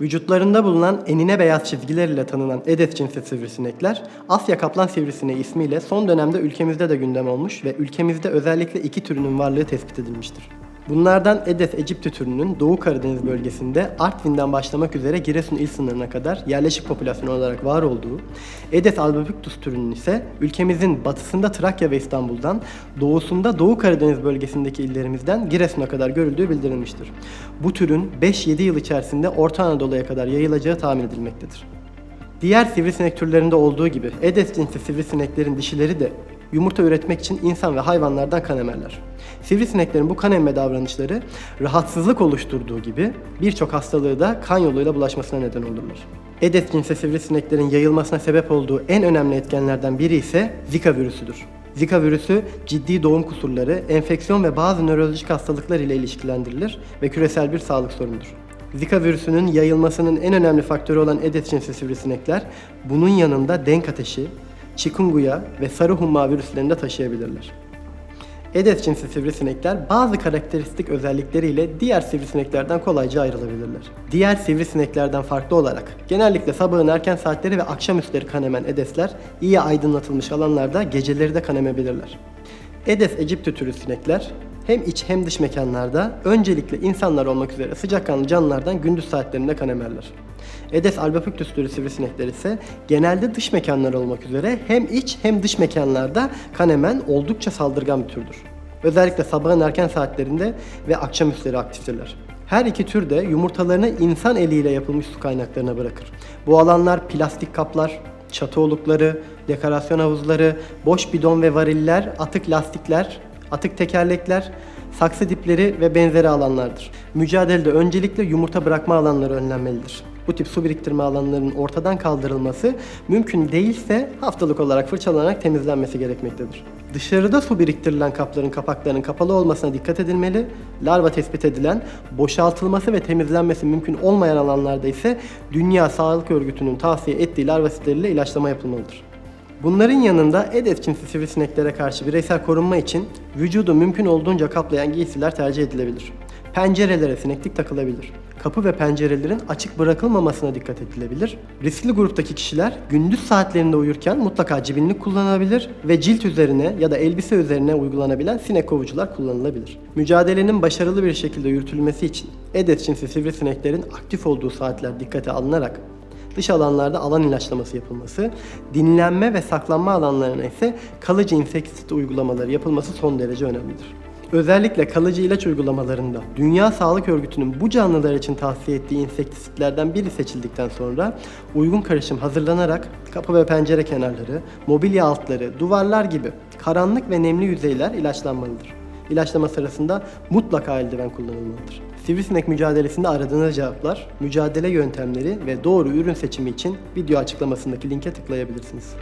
Vücutlarında bulunan enine beyaz çizgiler ile tanınan Aedes cinsi sivrisinekler, Asya kaplan sivrisineği ismiyle son dönemde ülkemizde de gündem olmuş ve ülkemizde özellikle iki türünün varlığı tespit edilmiştir. Bunlardan Aedes aegypti türünün Doğu Karadeniz bölgesinde Artvin'den başlamak üzere Giresun il sınırına kadar yerleşik popülasyon olarak var olduğu, Aedes albopictus türünün ise ülkemizin batısında Trakya ve İstanbul'dan, doğusunda Doğu Karadeniz bölgesindeki illerimizden Giresun'a kadar görüldüğü bildirilmiştir. Bu türün 5-7 yıl içerisinde Orta Anadolu'ya kadar yayılacağı tahmin edilmektedir. Diğer sivrisinek türlerinde olduğu gibi Aedes cinsi sivrisineklerin dişileri de yumurta üretmek için insan ve hayvanlardan kan emerler. Sivrisineklerin bu kan emme davranışları rahatsızlık oluşturduğu gibi birçok hastalığı da kan yoluyla bulaşmasına neden olurlar. Aedes cinsi sivrisineklerin yayılmasına sebep olduğu en önemli etkenlerden biri ise Zika virüsüdür. Zika virüsü ciddi doğum kusurları, enfeksiyon ve bazı nörolojik hastalıklar ile ilişkilendirilir ve küresel bir sağlık sorunudur. Zika virüsünün yayılmasının en önemli faktörü olan Aedes cinsi sivrisinekler bunun yanında denk ateşi, chikungunya ve sarı humma virüslerini taşıyabilirler. Aedes cinsi sivrisinekler bazı karakteristik özellikleriyle diğer sivrisineklerden kolayca ayrılabilirler. Diğer sivrisineklerden farklı olarak genellikle sabahın erken saatleri ve akşamüstleri kan emen Aedesler iyi aydınlatılmış alanlarda geceleri de kan emebilirler. Aedes aegypti türü sinekler hem iç hem dış mekanlarda öncelikle insanlar olmak üzere sıcakkanlı canlılardan gündüz saatlerinde kan Aedes albopictus türü sivrisinekler ise genelde dış mekanlar olmak üzere hem iç hem dış mekanlarda kan emen oldukça saldırgan bir türdür. Özellikle sabahın erken saatlerinde ve akşamüstleri aktiftirler. Her iki tür de yumurtalarını insan eliyle yapılmış su kaynaklarına bırakır. Bu alanlar plastik kaplar, çatı olukları, dekorasyon havuzları, boş bidon ve variller, atık lastikler, atık tekerlekler, saksı dipleri ve benzeri alanlardır. Mücadelede öncelikle yumurta bırakma alanları önlenmelidir. Bu tip su biriktirme alanlarının ortadan kaldırılması mümkün değilse haftalık olarak fırçalanarak temizlenmesi gerekmektedir. Dışarıda su biriktirilen kapların kapaklarının kapalı olmasına dikkat edilmeli. Larva tespit edilen, boşaltılması ve temizlenmesi mümkün olmayan alanlarda ise Dünya Sağlık Örgütü'nün tavsiye ettiği larva sitleriyle ilaçlama yapılmalıdır. Bunların yanında Aedes cinsi sivrisineklere karşı bireysel korunma için vücudu mümkün olduğunca kaplayan giysiler tercih edilebilir. Pencerelere sineklik takılabilir. Kapı ve pencerelerin açık bırakılmamasına dikkat edilebilir. Riskli gruptaki kişiler gündüz saatlerinde uyurken mutlaka cibinlik kullanabilir ve cilt üzerine ya da elbise üzerine uygulanabilen sinek kovucular kullanılabilir. Mücadelenin başarılı bir şekilde yürütülmesi için Aedes cinsi sivrisineklerin aktif olduğu saatler dikkate alınarak dış alanlarda alan ilaçlaması yapılması, dinlenme ve saklanma alanlarına ise kalıcı inseksit uygulamaları yapılması son derece önemlidir. Özellikle kalıcı ilaç uygulamalarında Dünya Sağlık Örgütü'nün bu canlılar için tavsiye ettiği insektisitlerden biri seçildikten sonra uygun karışım hazırlanarak kapı ve pencere kenarları, mobilya altları, duvarlar gibi karanlık ve nemli yüzeyler ilaçlanmalıdır. İlaçlama sırasında mutlaka eldiven kullanılmalıdır. Sivrisinek mücadelesinde aradığınız cevaplar, mücadele yöntemleri ve doğru ürün seçimi için video açıklamasındaki linke tıklayabilirsiniz.